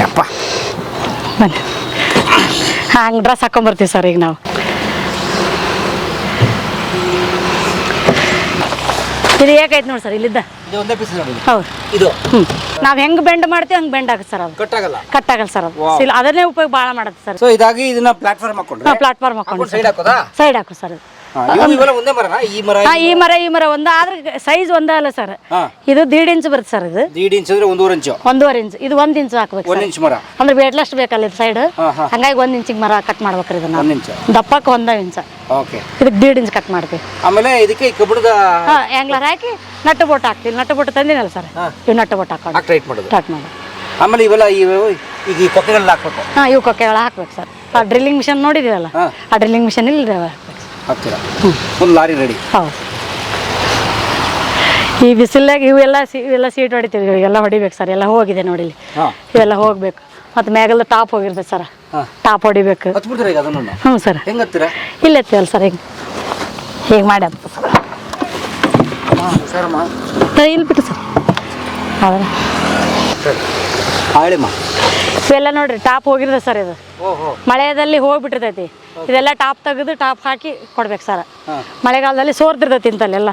ಯಪ್ಪ. ಬನ್ನಿ. ಹಂಗೆ ಡ್ರೆಸ್ ಹಾಕೊಂಬರ್ತೀವಿ ಸರ್ ಈಗ ನಾವು. ಇದು ಏಕೈತೆ ನೋಡಿ ಸರ್ ಇಲ್ಲಿದ್ದ? ಹೌದು. ಇದು. ಹ್ಞೂ ನಾವು ಹೆಂಗೆ ಬೆಂಡ್ ಮಾಡ್ತೀವಿ ಹಂಗೆ ಬೆಂಡ್ ಆಗುತ್ತೆ ಸರ್ ಅದು. ಕಟ್ಟಾಗಲ್ಲ. ಕಟ್ ಆಗಲ್ಲ ಸರ್ ಅದು ಅದನ್ನೇ ಉಪಯೋಗ ಭಾಳ ಮಾಡುತ್ತೆ ಸರ್ ಸೊ ಇದಾಗಿ ಇದನ್ನ ಪ್ಲಾಟ್ಫಾರ್ಮ್ ಹಾಕೊಂಡ್ರೆ? ಪ್ಲಾಟ್ಫಾರ್ಮ್ ಹಾಕೊಂಡು ಸೈಡ್ ಹಾಕೋದಾ? ಸೈಡ್ ಹಾಕು ಸರ್ ಈ ಮರ ಈ ಮರ. ಒಂದ ಮರ ಒಂದು ಆದ್ರೆ ಸೈಜ್ ಒಂದೇ ಅಲ್ಲ ಸರ್ ಇದು ದೀಡ್ ಇಂಚ್ ಬರುತ್ತೆ ಸರ್ ಇದು. ದೀಡ್ ಇಂಚ್ ಅಂದ್ರೆ ಒಂದೂವರೆ ಇಂಚು ಒಂದೂವರೆ ಇಂಚ್ ಇದು ಒಂದ್ ಇಂಚ್ ಹಾಕ್ಬೇಕು ಒಂದ್ ಇಂಚ್ ಮರ. ಅಂದ್ರೆ ವೇಟ್ಲೆಸ್ಟ್ ಬೇಕಲ್ಲ ಇದು ಸೈಡ್ ಹಂಗಾಗಿ ಒಂದ್ ಇಂಚಿಗೆ ಮರ ಕಟ್ ಮಾಡ್ಬೇಕ್ರಿ ಇದನ್ನ. ಒಂದ್ ಇಂಚ್ ದಪ್ಪಕ್ಕೆ ಒಂದ ಇಂಚ ಓಕೆ. ಇದಕ್ಕೆ ದೀಡ್ ಇಂಚ್ ಕಟ್ ಮಾಡ್ತೀವಿ. ಆಮೇಲೆ ಇದಕ್ಕೆ ಈ ಆಂಗ್ಲರ್ ಹಾಕಿ ನಟ್ಟು ಬೋಟ್ ಹಾಕ್ತೀವಿ. ನಟ್ಟು ಬೋಟ್ ತಂದಿನಲ್ಲ ಸರ್ ಇವ್ ನಟ್ಟು ಬೋಟ್ ಹಾಕೋದು. ಟೈಟ್ ಮಾಡೋದು. ಕಟ್ ಮಾಡೋ ಆಮೇಲೆ ಇವೆಲ್ಲ ಇವು ಈಗ ಈ ಕೊಕ್ಕೆಗಳನ್ನ ಹಾಕ್ಬೇಕು. ಹಾ ಇವು ಕೊಕ್ಕೆಗಳ ಹಾಕ್ಬೇಕು ಸರ್ ಆ ಡ್ರಿಲ್ಲಿಂಗ್ ಮಿಷನ್ ನೋಡಿದ್ದೀವಲ್ಲ ಆ ಡ್ರಿಲ್ಲಿಂಗ್ ಮಿಷನ್ ಇಲ್ಲಿ ಹಾಕ್ತೀರಾ? ಒಂದು ಲಾರಿ ರೆಡಿ ಹೌದು. ಈ ಬಿಸಿಲಾಗ ಇವೆಲ್ಲ ಸಿ ಇವೆಲ್ಲ ಸೀಟ್ ಹೊಡಿತೀವಿ ಇವೆಲ್ಲ ಹೊಡಿಬೇಕು ಸರ್. ಎಲ್ಲ ಹೋಗಿದೆ ನೋಡಿ ಇಲ್ಲಿ. ಇವೆಲ್ಲ ಹೋಗ್ಬೇಕು. ಮತ್ತೆ ಮ್ಯಾಗೆಲ್ಲ ಟಾಪ್ ಹೋಗಿರ್ತದೆ ಸರ್. ಟಾಪ್ ಹೊಡಿಬೇಕು. ಹ್ಞೂ ಸರ್. ಇಲ್ಲ ಎತ್ತೀವಲ್ಲ ಸರ್. ಹಿಂಗೆ ಹೀಗೆ ಮಾಡಿ ಹತ್ತು ಸರ್. ಇಲ್ಲಿ ಬಿಟ್ಟು ಸರ್. ಹೌದಾ? ಇವೆಲ್ಲ ನೋಡ್ರಿ ಟಾಪ್ ಹೋಗಿರ್ತದೆ ಸರ್ ಇದು. ಮಳೆಯಲ್ಲಿ ಹೋಗ್ಬಿಟ್ಟಿರ್ತೈತಿ. ಇದೆಲ್ಲ ಟಾಪ್ ತೆಗೆದು ಟಾಪ್ ಹಾಕಿ ಕೊಡ್ಬೇಕು ಸರ್. ಮಳೆಗಾಲದಲ್ಲಿ ಸೋರ್ತಿರ್ತೈತಿ ಇಂತಲ್ಲೆಲ್ಲ.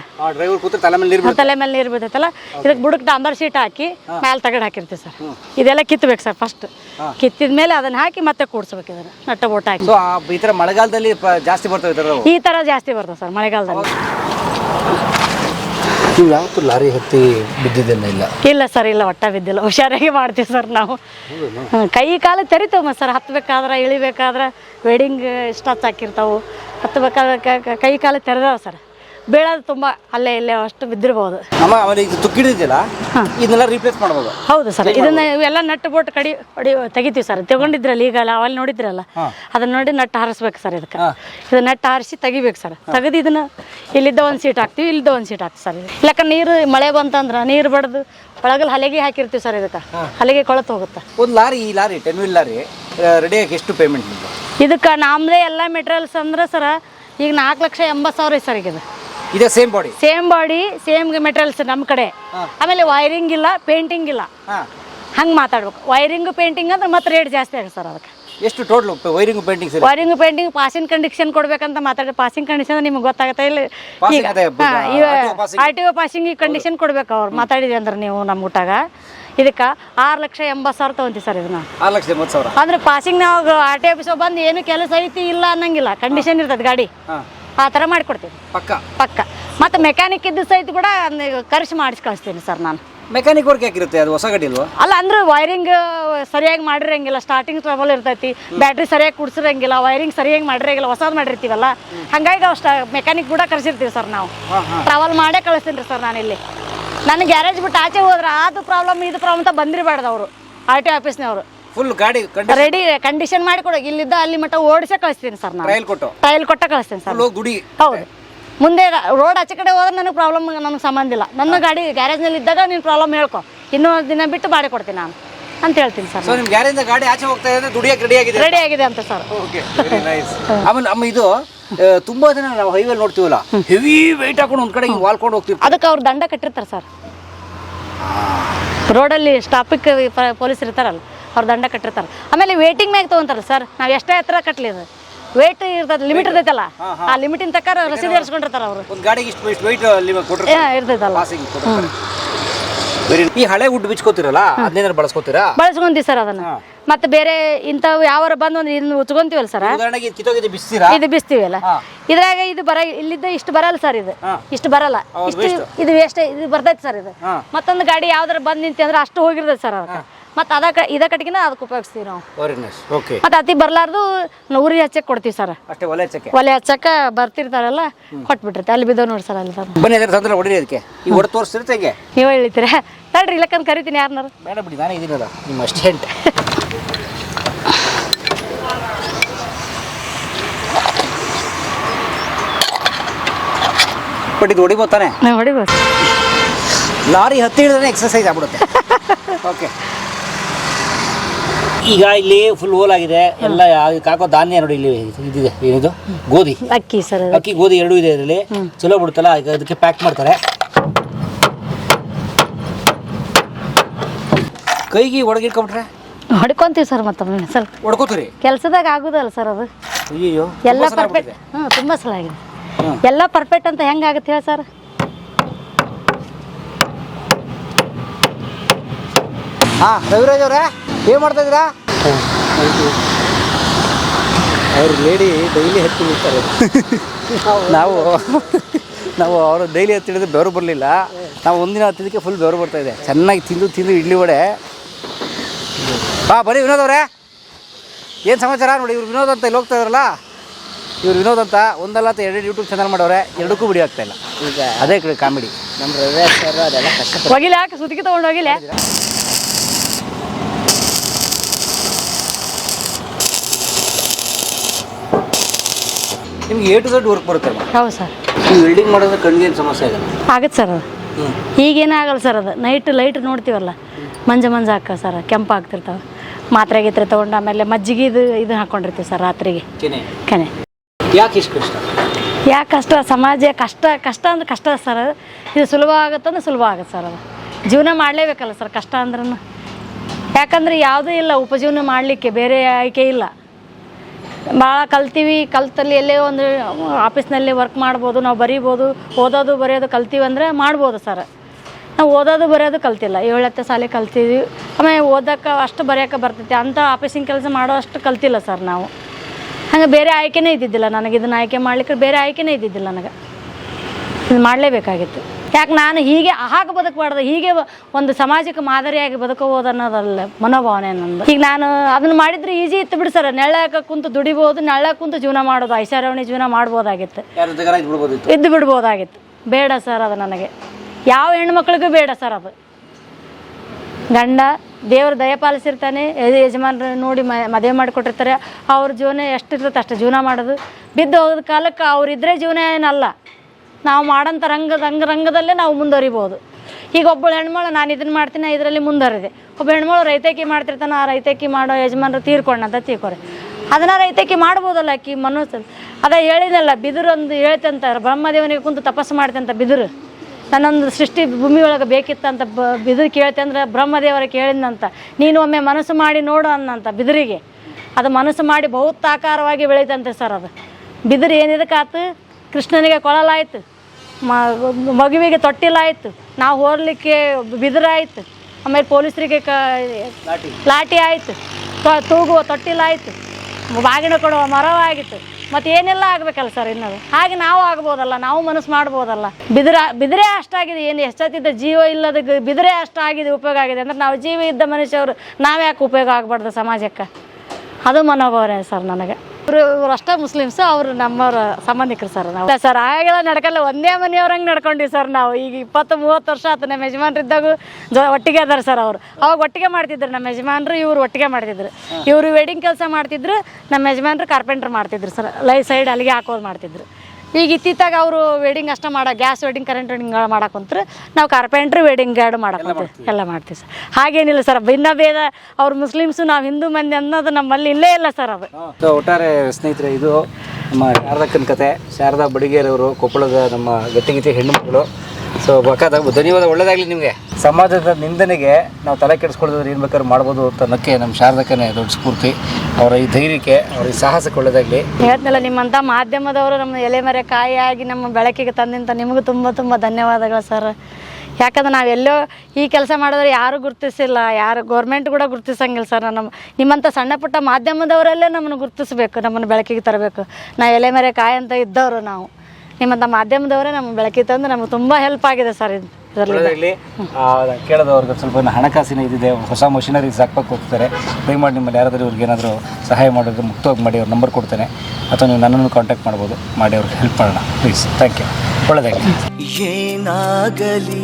ತಲೆ ಮೇಲೆ ನೀರು ಬಿಡ್ತೈತಲ್ಲ ಇದಕ್ಕೆ ಬುಡಕ್ಕೆ ಡಾಂಬರ್ ಶೀಟ್ ಹಾಕಿ ಮ್ಯಾಲೆ ತಗಡ್ ಹಾಕಿರ್ತೀವಿ ಸರ್. ಇದೆಲ್ಲ ಕಿತ್ತಬೇಕು ಸರ್ ಫಸ್ಟ್ ಕಿತ್ತಿದ ಮೇಲೆ ಅದನ್ನ ಹಾಕಿ ಮತ್ತೆ ಕೂಡ್ಸ್ಬೇಕು ಇದನ್ನ. ನಟ್ಟ ಬೋಟ್ ಹಾಕಿ. ಈ ಮಳೆಗಾಲದಲ್ಲಿ ಜಾಸ್ತಿ ಬರ್ತವೆ ಈ ಈ ತರ ಜಾಸ್ತಿ ಬರ್ತದೆ ಸರ್ ಮಳೆಗಾಲದಲ್ಲಿ. ನೀವು ಯಾವತ್ತೂ ಲಾರಿ ಹತ್ತಿ ಬಿದ್ದಿದ್ದೇನೆ ಇಲ್ಲ. ಇಲ್ಲ ಸರ್ ಇಲ್ಲ ಒಟ್ಟ ಬಿದ್ದಿಲ್ಲ. ಹುಷಾರಾಗಿ ಮಾಡ್ತೀವಿ ಸರ್ ನಾವು. ಹ್ಮ್, ಕೈ ಕಾಲು ತೆರಿತೇವೆ ಸರ್ ಹತ್ಬೇಕಾದ್ರೆ ಇಳಿಬೇಕಾದ್ರೆ ವೆಡಿಂಗ್ ಇಷ್ಟ ಹಾಕಿರ್ತಾವೆ. ಹತ್ಬೇಕಾದ್ರೆ ಕ- ಕ- ಕೈ ಕಾಲು ತೆರೆದಾವ ಸರ್. ಬೀಳೋದು ತುಂಬ ಅಲ್ಲೇ ಇಲ್ಲೇ ಅಷ್ಟು ಬಿದ್ದಿರ್ಬೋದು. ಅಮ್ಮ ಆಮೇಲೆ ಇದು ತುಕ್ಕಿಡಿದೆಯಲ್ಲ ಇದನ್ನೆಲ್ಲ ರೀಪ್ಲೇಸ್ ಮಾಡ್ಬೋದು. ಹೌದು ಸರ್. ಇದನ್ನ ಇವೆಲ್ಲ ನಟ್ ಬೋಟ್ ಕಡಿ ಹೊಡಿ ತೆಗಿತೀವಿ ಸರ್. ತಗೊಂಡಿದ್ರಲ್ಲ ಈಗ ಅವಲ್ಲಿ ನೋಡಿದ್ರಲ್ಲ? ಅದನ್ನ ನೋಡಿ ನಟ್ ಹಾರಿಸ್ಬೇಕು ಸರ್ ಇದಕ್ಕೆ. ಇದು ನಟ್ ಹಾರಿಸಿ ತೆಗಿಬೇಕು ಸರ್. ತೆಗೆದು ಇದನ್ನ ಇಲ್ಲಿದ್ದ ಒಂದು ಸೀಟ್ ಹಾಕ್ತೀವಿ ಇಲ್ಲಿದ್ದ ಒಂದು ಸೀಟ್ ಹಾಕ್ತೀವಿ ಸರ್ ಇಲ್ಲಕ್ಕ ನೀರು ಮಳೆ ಬಂತಂದ್ರೆ ನೀರು ಬಡ್ದು ಒಳಗಲ್ಲಿ ಹಲಗೆ ಹಾಕಿರ್ತೀವಿ ಸರ್ ಇದಕ್ಕೆ. ಹಲಗೆ ಕೊಳತು ಹೋಗುತ್ತೆ. ಒಂದು ಲಾರಿ ಈ ಲಾರಿ ಟೆನ್ ವೀಲ್ ಲಾರಿ ರೆಡಿಯಾಗಿ ಎಷ್ಟು ಪೇಮೆಂಟ್ ಇದಕ್ಕೆ ನಮ್ಮದೇ ಎಲ್ಲ ಮೆಟೀರಿಯಲ್ಸ್ ಅಂದ್ರೆ ಸರ್ ಈಗ ನಾಲ್ಕು ಲಕ್ಷ ಎಂಬತ್ತು ಸಾವಿರ ಐತೆ ಸರ್ ಈಗ ಇದು same body same body same materials ನಮ್ಮ ಕಡೆ. ಆಮೇಲೆ ವೈರಿಂಗ್ ಇಲ್ಲ ಪೇಂಟಿಂಗ್ ಇಲ್ಲ. ಹಂಗೆ ಮಾತಾಡ್ಬೇಕು. ವೈರಿಂಗ್ ಪೇಂಟಿಂಗ್ ಅಂದ್ರೆ ಮತ್ತೆ ರೇಟ್ ಜಾಸ್ತಿ ಆಗುತ್ತೆ ಸರ್ ಅದಕ್ಕೆ. ಎಷ್ಟು total wiring painting wiring painting passing condition ಕೊಡ್ಬೇಕಂತ ಮಾತಾಡಿ ಪಾಸಿಂಗ್ ಕಂಡೀಷನ್ ನಿಮ್ಗೆ ಗೊತ್ತಾಗುತ್ತೆ. ಇಲ್ಲಿ ಈಗ. R T O passing condition ಕೊಡ್ಬೇಕು ಅವ್ರು. ಮಾತಾಡಿದ್ರಿ ಅಂದ್ರೆ ನೀವು ನಮ್ಮ ಊಟಾಗ. ಇದಕ್ಕೆ ಆರು ಲಕ್ಷ ಎಂಬತ್ತು ಸಾವಿರ ತೊಗೊಂತೀವಿ ಸರ್ ಇದನ್ನ. ಆರು ಲಕ್ಷ ಎಂಬತ್ತು ಸಾವಿರ. ಅಂದ್ರೆ ಪಾಸಿಂಗ್ ನಾವು ಆರ್ ಟಿ ಆಫೀಸ್ ಬಂದು ಏನು ಕೆಲಸ ಐತಿ ಇಲ್ಲ ಅನ್ನಂಗಿಲ್ಲ. ಕಂಡೀಷನ್ ಇರ್ತದೆ ಗಾಡಿ. ಆ ಥರ ಮಾಡಿಕೊಡ್ತೀನಿ. ಪಕ್ಕ? ಪಕ್ಕ. ಮತ್ತು ಮೆಕ್ಯಾನಿಕ್ ಇದ್ದು ಸಹಿತ ಕೂಡ ಖರ್ಚು ಮಾಡಿಸಿ ಕಳಿಸ್ತೀನಿ ಸರ್ ನಾನು. ಮೆಕ್ಯಾನಿಕ್ ವರ್ಕ್ ಯಾಕಿರುತ್ತೆ ಅದು ಹೊಸ ಗಾಡಿ ಅಲ್ಲ ಅಂದ್ರೆ ವೈರಿಂಗ್ ಸರಿಯಾಗಿ ಮಾಡಿರಂಗಿಲ್ಲ. ಸ್ಟಾರ್ಟಿಂಗ್ ಟ್ರಬಲ್ ಇರ್ತೈತಿ. ಬ್ಯಾಟ್ರಿ ಸರಿಯಾಗಿ ಕುಡ್ಸಿರಂಗಿಲ್ಲ. ವೈರಿಂಗ್ ಸರಿಯಾಗಿ ಮಾಡಿರಂಗಿಲ್ಲ ಹೊಸದು ಮಾಡಿರ್ತೀವಲ್ಲ? ಹಂಗಾಗಿ ಅಷ್ಟು ಮೆಕ್ಯಾನಿಕ್ ಕೂಡ ಕರ್ಸಿರ್ತೀವಿ ಸರ್ ನಾವು. ಟ್ರಾವೆಲ್ ಮಾಡೇ ಕಳಿಸ್ತೀನಿ ರೀ ಸರ್ ನಾನು ಇಲ್ಲಿ ನನ್ನ ಗ್ಯಾರೇಜ್ ಬಿಟ್ಟು ಆಚೆ ಹೋದ್ರೆ ಅದು ಪ್ರಾಬ್ಲಮ್ ಇದು ಪ್ರಾಬ್ಲಮ್ ಅಂತ ಬಂದಿರಬಾರ್ದು ಅವರು. ಆರ್ ಟಿ ಆಫೀಸ್ನವರು ಫುಲ್ ಗಾಡಿ ರೆಡಿ ಕಂಡೀಷನ್ ಮಾಡಿ ಕೊಡೋ. ಇಲ್ಲಿದ್ದ ಅಲ್ಲಿ ಮಟ್ಟ ಓಡಿಸ ಕಳಿಸ್ತೀನಿ ಸರ್ ನಾನು. ಟ್ರಯಲ್ ಕೊಟ್ಟು. ಟ್ರಯಲ್ ಕೊಟ್ಟ ಕಳಿಸ್ತೀನಿ ಸರ್. ಗುಡಿ. ದುಡಿ ಹೌದು. ಮುಂದೆ ರೋಡ್ ಆಚೆ ಕಡೆ ಹೋದ್ರೆ ನನಗೆ ಪ್ರಾಬ್ಲಮ್ ನನಗೆ ಸಂಬಂಧ ಇಲ್ಲ. ನನ್ನ ಗಾಡಿ ಗ್ಯಾರೇಜ್ನಲ್ಲಿ ಇದ್ದಾಗ ನೀನು ಪ್ರಾಬ್ಲಮ್ ಹೇಳ್ಕೊ. ಇನ್ನೊಂದು ದಿನ ಬಿಟ್ಟು ಬಾಡಿ ಕೊಡ್ತೀನಿ ನಾನು ಅಂತ ಹೇಳ್ತೀನಿ ಸರ್ ಸೊ ನಿಮ್ಮ ಗ್ಯಾರೇಜಿಂದ ಗಾಡಿ ಆಚೆ ಹೋಗ್ತಾ ಇದೆ ಅಂದ್ರೆ ದುಡಿಯಕ್ಕೆ ರೆಡಿ ಆಗಿದೆ ರೆಡಿ ಆಗಿದೆ ಅಂತ ಸರ್. ಓಕೆ ವೆರಿ ನೈಸ್ ಆಮೇಲೆ ನಮ್ಮ ಇದು ತುಂಬಾ ಜನ ನಾವು ಹೈವೇ ನೋಡ್ತೀವಲ್ಲ ಹೆವಿ ವೆಯ್ಟ್ ಹಾಕೊಂಡು ಒಂದ್ ಕಡೆ ಹಿಂಗ್ ವಾಲ್ಕೊಂಡು ಹೋಗ್ತೀವಿ. ಅದಕ್ಕೆ ಅವ್ರು ದಂಡ ಕಟ್ಟಿರ್ತಾರೆ ಸರ್. ರೋಡಲ್ಲಿ ಸ್ಟಾಪಿಕ್ ಪೊಲೀಸ್ ಇರ್ತಾರಲ್ಲ. ಅವ್ರು ದಂಡ ಕಟ್ಟಿರ್ತಾರೆ. ಆಮೇಲೆ ವೇಟಿಂಗ್ ಮ್ಯಾಗ ತೊಗೊಂತಾರಲ್ಲ ಸರ್ ನಾವು ಎಷ್ಟೇ ಎತ್ತರ ಕಟ್ಟಲಿ ಅದು. ವೇಟ್ ಇರ್ತದೆ ಲಿಮಿಟ್ ಇರ್ತೈತಲ್ಲ ಆ ಲಿಮಿಟಿನ ತಕ್ಕ ರಸೀದಿ ಏರ್ಸ್ಕೊಂಡಿರ್ತಾರೆ ಅವರು. ಒಂದು ಗಾಡಿಗೆ ಇಷ್ಟು ಇಷ್ಟು ವೆಯ್ಟ್ ಅಲ್ಲಿ ಕೊಟ್ಟರೆ ಇರ್ತೈತಲ್ಲ. ಈ ಹಳೆ ವುಡ್ ಬಿಚ್ಕೋತಿರಲ್ಲ ಅದನ್ನೇನಾದ್ರು ಬಳಸ್ಕೋತೀರಾ? ಬಳಸ್ಕೊಂತೀವಿ ಸರ್ ಅದನ್ನ. ಮತ್ತೆ ಬೇರೆ ಇಂಥವು ಯಾವಾರ ಬಂದು ಒಂದು ಇನ್ನು ಉಚ್ಕೊಂತೀವಲ್ಲ ಸರ್ ಇದು ಬಿಸ್ತೀವಲ್ಲ. ಇದ್ರಾಗ ಇದು ಬರ ಇಲ್ಲಿದ್ದ ಇಷ್ಟು ಬರಲ್ಲ ಸರ್ ಇದು. ಇಷ್ಟು ಬರಲ್ಲ. ಇಷ್ಟು ಇದು ವೇಸ್ಟ್ ಇದು ಬರ್ತೈತೆ ಸರ್ ಇದು. ಮತ್ತೊಂದು ಗಾಡಿ ಯಾವ್ದಾರ ಬಂದ್ ನಿಂತಿ ಅಂದ್ರೆ ಅಷ್ಟು ಹೋಗಿರ್ತೈತೆ ಸರ್ ಅದಕ್ಕೆ. ಮತ್ತೆ ಅದಕ್ಕೆ ಇದ ಕಟ್ಟಿಗೆನ ಅದಕ್ಕೆ ಉಪಯೋಗಿಸ್ತೀವಿ ನಾವು. ಓಕೆ ಮತ್ತೆ ಅತಿ ಬರ್ಲಾರ್ದು ನೂರಿ ಉರಿ ಹಚ್ಚಕ್ಕೆ ಕೊಡ್ತೀವಿ ಸರ್. ಅಷ್ಟೇ ಒಲೆ ಹಚ್ಚಕ್ಕೆ? ಒಲೆ ಹಚ್ಚಕ್ಕ ಬರ್ತಿರ್ತಾರಲ್ಲ ಕೊಟ್ಬಿಟ್ಟಿರ್ತೆ ಅಲ್ಲಿ ಬಿದ್ದವ್ ನೋಡಿ ಸರ್ ಅಲ್ಲಿ ಸರ್ ಬನ್ನಿ ಅದರ ತಂದ್ರೆ ಹೊಡಿರಿ ಅದಕ್ಕೆ. ಈ ಹೊಡೆ ತೋರಿಸ್ತಿರುತ್ತೆ ಹೆಂಗೆ? ನೀವು ಹೇಳಿತೀರ? ತಡ್ರಿ ಇಲ್ಲಕ್ಕಂತ ಕರಿತೀನಿ ಯಾರನ್ನಾರು ಬೇಡ ಬಿಡಿ ನಾನೇ ಇದೀನಲ್ಲ. ನಿಮ್ಮ ಅಸ್ಟೆಂಟ್ ಬಟ್ ಇದು ಹೊಡಿಬೋದು ತಾನೆ? ನಾವು ಹೊಡಿಬೋದು. ಲಾರಿ ಹತ್ತಿ ಹಿಡಿದ್ರೆ ಎಕ್ಸರ್ಸೈಸ್ ಆಗ್ಬಿಡುತ್ತೆ. ಓಕೆ ಈಗ ಇಲ್ಲಿ ಫುಲ್ ಹೋಲ್ ಆಗಿದೆ. ಎಲ್ಲ ಕಾಕೋ ಹಾಕೋ ಧಾನ್ಯ ನೋಡಿ ಇಲ್ಲಿ ಇದಿದೆ. ಏನಿದು? ಗೋಧಿ. ಅಕ್ಕಿ ಸರ್ ಅದು. ಅಕ್ಕಿ ಗೋಧಿ ಎರಡೂ ಇದೆ ಇದರಲ್ಲಿ. ಚಲೋ ಬಿಡುತ್ತಲ್ಲ? ಈಗ ಅದಕ್ಕೆ ಪ್ಯಾಕ್ ಮಾಡ್ತಾರೆ. ಕೈಗೆ ಒಡಗಿಟ್ಕೊಂಬಿಟ್ರೆ? ಹೊಡ್ಕೊಂತೀವಿ ಸರ್ ಮತ್ತೊಮ್ಮೆ. ಸರ್ ಹೊಡ್ಕೋತೀರಿ ಕೆಲಸದಾಗ ಆಗುದಲ್ಲ ಸರ್ ಅದು. ಅಯ್ಯೋ ಎಲ್ಲ ಪರ್ಫೆಕ್ಟ್ ಹ್ಞೂ ತುಂಬ ಸಲ ಆಗಿದೆ. ಹ್ಮ್. ಎಲ್ಲ ಪರ್ಫೆಕ್ಟ್ ಅಂತ ಹೆಂಗಾಗುತ್ತೆ ಹೇಳಿ ಸರ್? ಹಾ ರವಿರಾಜ್ ಅವರೇ? ಏನ್ ಮಾಡ್ತಾ ಇದ್ದೀರಾ? ಅವ್ರ ಲೇಡಿ ಡೈಲಿ ಹತ್ತಿ ಬಿಡ್ತಾರೆ ನಾವು ನಾವು ಅವರು ಡೈಲಿ ಹತ್ತಿಡಿದ್ರೆ ಬೆವರು ಬರಲಿಲ್ಲ. ನಾವು ಒಂದಿನ ಹತ್ತಿದ್ದಕ್ಕೆ ಫುಲ್ ಬೆವರು ಬರ್ತಾ ಇದೆ. ಚೆನ್ನಾಗಿ ತಿಂದು ತಿಂದು ಇಡ್ಲಿ ವಡೆ. ಹಾ ಬರೀ ವಿನೋದ್ ಅವರೇ. ಏನು ಸಮಾಚಾರ? ನೋಡಿ ಇವ್ರು ವಿನೋದ್ ಅಂತ ಇಲ್ಲಿ ಹೋಗ್ತಾ ಇದ್ರಲ್ಲ? ಇವ್ರು ವಿನೋದ್ ಅಂತ ಒಂದಲ್ಲ ಅಂತ ಎರಡು ಯೂಟ್ಯೂಬ್ ಚಾನಲ್ ಮಾಡೋರೆ. ಎರಡಕ್ಕೂ ಬಿಡಿ ಆಗ್ತಾ ಇಲ್ಲ. ಈಗ ಅದೇ ಕಾಮಿಡಿ. ನಮ್ಮ ರವಿ ಸರ್ ಅದೆಲ್ಲ ಕಷ್ಟ ಹೋಗಿಲ್ಲ ಯಾಕೆ ಸುತ್ತಿಗೆ ತೊಗೊಂಡು ಹೋಗಿಲ್ಲ. ನಿಮ್ಗೆ ಎ ಟು ಝಡ್ ವರ್ಕ್ ಬರುತ್ತೆ ಹೌದು ಸರ್. ವೆಲ್ಡಿಂಗ್ ಮಾಡೋದ್ರೆ ಕಣ್ಣಿಗೆ ಏನು ಸಮಸ್ಯೆ ಆಗಲ್ಲ ಆಗತ್ತೆ ಸರ್ ಅದು. ಈಗೇನಾಗಲ್ಲ ಸರ್ ಅದು. ನೈಟ್ ಲೈಟ್ ನೋಡ್ತೀವಲ್ಲ? ಮಂಜ ಮಂಜ ಹಾಕ ಸರ್ ಕೆಂಪು ಆಗ್ತಿರ್ತಾವೆ. ಮಾತ್ರೆ ಗೀತ್ರೆ ತೊಗೊಂಡು ಆಮೇಲೆ ಮಜ್ಜಿಗೆ ಇದು ಇದು ಹಾಕ್ಕೊಂಡಿರ್ತೀವಿ ಸರ್ ರಾತ್ರಿಗೆ. ಕೆನೆ. ಯಾಕೆ ಇಷ್ಟು ಕಷ್ಟ? ಯಾಕೆ ಕಷ್ಟ? ಸಮಾಜ ಕಷ್ಟ ಕಷ್ಟ ಅಂದ್ರೆ ಕಷ್ಟ ಸರ್ ಅದು. ಇದು ಸುಲಭ ಆಗುತ್ತಂದ್ರೆ ಸುಲಭ ಆಗುತ್ತೆ ಸರ್ ಅದು. ಜೀವನ ಮಾಡಲೇಬೇಕಲ್ಲ ಸರ್ ಕಷ್ಟ ಅಂದ್ರೂ ಯಾಕಂದ್ರೆ ಯಾವುದೂ ಇಲ್ಲ ಉಪಜೀವನ ಮಾಡಲಿಕ್ಕೆ ಬೇರೆ ಆಯ್ಕೆ ಇಲ್ಲ. ಭಾಳ ಕಲ್ತೀವಿ, ಕಲ್ತಲ್ಲಿ ಎಲ್ಲೇ ಒಂದು, ಆಫೀಸ್ನಲ್ಲಿ ವರ್ಕ್ ಮಾಡ್ಬೋದು, ನಾವು ಬರೀಬೋದು, ಓದೋದು, ಬರೆಯೋದು ಕಲ್ತೀವಿ ಅಂದರೆ ಮಾಡ್ಬೋದು ಸರ್ ನಾವು ಓದೋದು, ಬರೆಯೋದು ಕಲ್ತಿಲ್ಲ. ಏಳತ್ತೆ ಸಾಲೆ ಕಲ್ತೀವಿ. ಆಮೇಲೆ ಓದೋಕೆ ಅಷ್ಟು ಬರೆಯೋಕೆ ಬರ್ತೈತಿ. ಅಂಥ ಆಫೀಸಿನ ಕೆಲಸ ಮಾಡೋ ಅಷ್ಟು ಕಲ್ತಿಲ್ಲ ಸರ್ ನಾವು. ಹಂಗೆ ಬೇರೆ ಆಯ್ಕೆನೇ ಇದ್ದಿದ್ದಿಲ್ಲ ನನಗೆ. ಇದನ್ನು ಆಯ್ಕೆ ಮಾಡ್ಲಿಕ್ಕೆ ಬೇರೆ ಆಯ್ಕೆನೇ ಇದ್ದಿದ್ದಿಲ್ಲ ನನಗೆ. ಇದು ಮಾಡಲೇಬೇಕಾಗಿತ್ತು. ಯಾಕೆ ನಾನು ಹೀಗೆ ಹಾಗೆ ಬದುಕಬಾರ್ದು ಹೀಗೆ ಒಂದು ಸಮಾಜಕ್ಕೆ ಮಾದರಿಯಾಗಿ ಬದುಕಬಹುದು ಅನ್ನೋದಲ್ಲ ಮನೋಭಾವನೆ ನಂದು. ಈಗ ನಾನು ಅದನ್ನ ಮಾಡಿದ್ರೆ ಈಜಿ ಇತ್ತು ಬಿಡಿ ಸರ್. ನೆಳ್ಳಾಕ ಕುಂತು ದುಡಿಬೋದು ನೆಳ್ಳಾಕ ಕುಂತು ಜೀವನ ಮಾಡೋದು ಐಷಾರಾವಣಿ ಜೀವನ ಮಾಡ್ಬೋದಾಗಿತ್ತು. ಇದ್ದು ಬಿಡ್ಬೋದಾಗಿತ್ತು. ಬೇಡ ಸರ್ ಅದು ನನಗೆ. ಯಾವ ಹೆಣ್ಮಕ್ಳಿಗೂ ಬೇಡ ಸರ್ ಅದು. ಗಂಡ ದೇವ್ರ ದಯ ಪಾಲಿಸಿರ್ತಾನೆ ಯಜ- ಯಜಮಾನ್ರು ನೋಡಿ ಮದುವೆ ಮಾಡಿಕೊಟ್ಟಿರ್ತಾರೆ. ಅವ್ರ ಜೀವನ ಎಷ್ಟಿರ್ತೈತೆ ಅಷ್ಟು ಜೀವನ ಮಾಡೋದು. ಬಿದ್ದು ಹೋಗೋದ ಕಾಲಕ್ಕೆ ಅವರಿದ್ದರೆ ಜೀವನ ಏನಲ್ಲ. ನಾವು ಮಾಡೋಂಥ ರಂಗ ರಂಗ, ರಂಗದಲ್ಲೇ ನಾವು ಮುಂದುವರಿಬೋದು. ಈಗ ಒಬ್ಬಳು ಹೆಣ್ಮಳು, ನಾನು ಇದನ್ನು ಮಾಡ್ತೀನಿ ಇದರಲ್ಲಿ ಮುಂದುವರಿದೆ. ಒಬ್ಬ ಹೆಣ್ಮಳು ರೈತಕಿ ಮಾಡ್ತಿರ್ತಾನೆ, ಆ ರೈತಕಿ ಮಾಡೋ ಯಜಮಾನ್ರು ತೀರ್ಕೊಂಡಂತ ತೀರ್ಕೊರೆ. ಅದನ್ನು ರೈತಕಿ ಮಾಡ್ಬೋದಲ್ಲ ಅಕ್ಕಿ, ಮನಸ್ಸು? ಅದ ಹೇಳಿದಲ್ಲ ಬಿದುರೊಂದು ಹೇಳ್ತಂತ, ಬ್ರಹ್ಮದೇವನಿಗೆ ಕುಂತು ತಪಸ್ಸು ಮಾಡ್ತಂತ ಬಿದಿರು. ನನ್ನೊಂದು ಸೃಷ್ಟಿ ಭೂಮಿ ಒಳಗೆ ಬೇಕಿತ್ತಂತ ಬ, ಬಿದಿರು ಕೇಳ್ತೆ ಅಂದ್ರೆ ಬ್ರಹ್ಮದೇವರ ಕೇಳಿದಂತ ನೀನು ಒಮ್ಮೆ ಮನಸ್ಸು ಮಾಡಿ ನೋಡು ಅನ್ನಂತ ಬಿದಿರಿಗೆ. ಅದು ಮನಸ್ಸು ಮಾಡಿ ಬಹುತಾಕಾರವಾಗಿ ಬೆಳೀತಂತೆ ಸರ್ ಅದು. ಬಿದಿರು ಏನಿದಕ್ಕಾತು? ಕೃಷ್ಣನಿಗೆ ಕೊಳಲಾಯ್ತು. ಮ ಮಗುವಿಗೆ ತೊಟ್ಟಿಲಾಯಿತು. ನಾವು ಹೋರ್ಲಿಕ್ಕೆ ಬಿದಿರಾಯ್ತು. ಆಮೇಲೆ ಪೊಲೀಸರಿಗೆ ಕ ಲಾಠಿ. ಆಯಿತು. ತೂಗುವ ತೊಟ್ಟಿಲಾಯಿತು. ಬಾಗಿನ ಕೊಡುವ ಮರವಾಗಿತ್ತು. ಮತ್ತು ಏನೆಲ್ಲ ಆಗಬೇಕಲ್ಲ ಸರ್ ಇನ್ನದು ಹಾಗೆ ನಾವು ಆಗ್ಬೋದಲ್ಲ ನಾವು ಮನಸ್ಸು ಮಾಡ್ಬೋದಲ್ಲ. ಬಿದಿರ ಬಿದಿರೇ ಅಷ್ಟಾಗಿದೆ. ಏನು ಎಷ್ಟೊತ್ತಿದ್ದ ಜೀವ ಇಲ್ಲದ ಬಿದಿರೆ ಬಿದಿರೇ ಅಷ್ಟಾಗಿದೆ ಉಪಯೋಗ ಆಗಿದೆ. ಅಂದ್ರೆ ನಾವು ಜೀವ ಇದ್ದ ಮನುಷ್ಯರು ನಾವ್ಯಾಕೆ ಉಪಯೋಗ ಆಗ್ಬಾರ್ದು ಸಮಾಜಕ್ಕೆ? ಅದು ಮನೋಭಾವನೆ ಸರ್ ನನಗೆ. ಇವರು ಇವ್ರು ಅಷ್ಟೇ ಮುಸ್ಲಿಮ್ಸ್, ಅವರು ನಮ್ಮವ್ರ ಸಂಬಂಧಿಕರು ಸರ್ ನಾವು. ಸರ್ ಆಗೆಲ್ಲ ನಡ್ಕಲ್ಲ, ಒಂದೇ ಮನೆಯವ್ರಂಗೆ ನಡ್ಕೊಂಡಿವಿ ಸರ್ ನಾವು. ಈಗ ಇಪ್ಪತ್ತು, ಮೂವತ್ತು ವರ್ಷ ಆಯ್ತು ನಮ್ಮ ಯಜಮಾನ್ರಿದ್ದಾಗ ಜೊ ಒಟ್ಟಿಗೆ ಅದಾರ ಸರ್ ಅವರು. ಅವಾಗ ಒಟ್ಟಿಗೆ ಮಾಡ್ತಿದ್ರು, ನಮ್ಮ ಯಜಮಾನ್ರು ಇವ್ರು ಒಟ್ಟಿಗೆ ಮಾಡ್ತಿದ್ರು. ಇವರು ವೆಡ್ಡಿಂಗ್ ಕೆಲಸ ಮಾಡ್ತಿದ್ರು, ನಮ್ಮ ಯಜಮಾನ್ರು ಕಾರ್ಪೆಂಟ್ರ್ ಮಾಡ್ತಿದ್ರು ಸರ್. ಲೈ ಸೈಡ್ ಅಲ್ಲಿಗೆ ಹಾಕೋದು ಮಾಡ್ತಿದ್ರು. ಈಗ ಇತ್ತಿತ್ತಾಗ ಅವರು ವೆಡ್ಡಿಂಗ್ ಅಷ್ಟೇ ಮಾಡೋ ಗ್ಯಾಸ್ ವೆಡ್ಡಿಂಗ್ ಕರೆಂಟ್ ವೆಡ್ಡಿಂಗ್ ಮಾಡಕ್ಕೆ ಕುಂತ್ರೆ ನಾವು ಕಾರ್ಪೆಂಟ್ರ್ ವೆಡ್ಡಿಂಗ್ ಗಾರ್ಡ್ ಮಾಡಕ್ಕೆ ಎಲ್ಲ ಮಾಡ್ತೀವಿ. ಸರ್. ಹಾಗೇನಿಲ್ಲ ಸರ್ ಭಿನ್ನ ಭೇದ ಅವ್ರು ಮುಸ್ಲಿಮ್ಸು ನಾವು ಹಿಂದೂ ಮಂದಿ ಅನ್ನೋದು ನಮ್ಮಲ್ಲಿ ಇಲ್ಲೇ ಇಲ್ಲ ಸರ್ ಅದು. ಸೊ ಒಟ್ಟಾರೆ ಸ್ನೇಹಿತರೆ ಇದು ನಮ್ಮ ಶಾರದಕ್ಕನ ಕತೆ. ಶಾರದಾ ಬಡಿಗೇರವರು ಕೊಪ್ಪಳದ ನಮ್ಮ ಗಟ್ಟಿ ಹೆಣ್ಣು ಮಕ್ಕಳು ಸೊ ಬಕಾದ ಧನ್ಯವಾದ. ಒಳ್ಳೇದಾಗಲಿ ನಿಮಗೆ. ಸಮಾಜದ ನಿಂದನೆಗೆ ನಾವು ತಲೆ ಕೆಡಿಸ್ಕೊಳ್ಳೋದ್ರೆ ಏನು ಬೇಕಾದ್ರೂ ಮಾಡ್ಬೋದು ಅಂತ ಅನ್ನೋಕ್ಕೆ ನಮ್ಮ ಶಾರದಕ್ಕನೇ ದೊಡ್ಡ ಸ್ಫೂರ್ತಿ. ಅವರ ಈ ಧೈರ್ಯಕ್ಕೆ ಅವರ ಈ ಸಾಹಸಕ್ಕೆ ಒಳ್ಳೇದಾಗಲಿ. ಹೇಳ್ತನಲ್ಲ ನಿಮ್ಮಂಥ ಮಾಧ್ಯಮದವರು ನಮ್ಮ ಎಲೆ ಮರೆ ಕಾಯಿಯಾಗಿ ನಮ್ಮ ಬೆಳಕಿಗೆ ತಂದಿಂತ ನಿಮಗೂ ತುಂಬ ತುಂಬ ಧನ್ಯವಾದಗಳು ಸರ್. ಯಾಕಂದ್ರೆ ನಾವು ಎಲ್ಲೋ ಈ ಕೆಲಸ ಮಾಡಿದ್ರೆ ಯಾರು ಗುರುತಿಸಿಲ್ಲ ಯಾರು ಗೌರ್ಮೆಂಟ್ ಕೂಡ ಗುರುತಿಸಂಗಿಲ್ಲ ಸರ್ ನಮ್ಮ ನಿಮ್ಮಂಥ ಸಣ್ಣ ಪುಟ್ಟ ಮಾಧ್ಯಮದವರಲ್ಲೇ ನಮ್ಮನ್ನು ಗುರುತಿಸ್ಬೇಕು ನಮ್ಮನ್ನು ಬೆಳಕಿಗೆ ತರಬೇಕು. ನಾವು ಎಲೆ ಮರೆ ಕಾಯಿ ಅಂತ ಇದ್ದವರು ನಾವು. ನಿಮ್ಮಂಥ ಮಾಧ್ಯಮದವರೇ ನಮ್ಮ ಬೆಳಕಿಗೆ ತಂದು ನಮ್ಗೆ ತುಂಬ ಹೆಲ್ಪ್ ಆಗಿದೆ ಸರ್ ಇದು ಇದರಲ್ಲಿ. ಕೇಳೋದವ್ರಿಗೆ ಸ್ವಲ್ಪ ಹಣಕಾಸಿನ ಇದಿದೆ ಹೊಸ ಮಷಿನರಿ ಸಾಕ್ಬೇಕು ಹೋಗ್ತಾರೆ ದಯಮಾಡಿ ನಿಮ್ಮಲ್ಲಿ ಯಾರಾದರೂ ಇವ್ರಿಗೆ ಏನಾದರೂ ಸಹಾಯ ಮಾಡೋದು ಮುಕ್ತವಾಗಿ ಮಾಡಿ ಅವ್ರ ನಂಬರ್ ಕೊಡ್ತೇನೆ. ಅಥವಾ ನೀವು ನನ್ನನ್ನು ಕಾಂಟ್ಯಾಕ್ಟ್ ಮಾಡ್ಬೋದು. ಮಾಡಿ ಅವ್ರಿಗೆ ಹೆಲ್ಪ್ ಮಾಡೋಣ. ಪ್ಲೀಸ್ ಥ್ಯಾಂಕ್ ಯು ಒಳ್ಳೆದಾಗಲಿ. ಏನಾಗಲಿ?